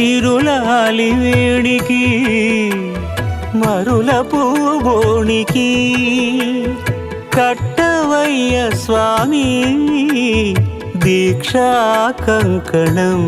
సిరులాలి వేడికి మరుల పూబోణికి కట్టవయ్య స్వామి దీక్షా కంకణం.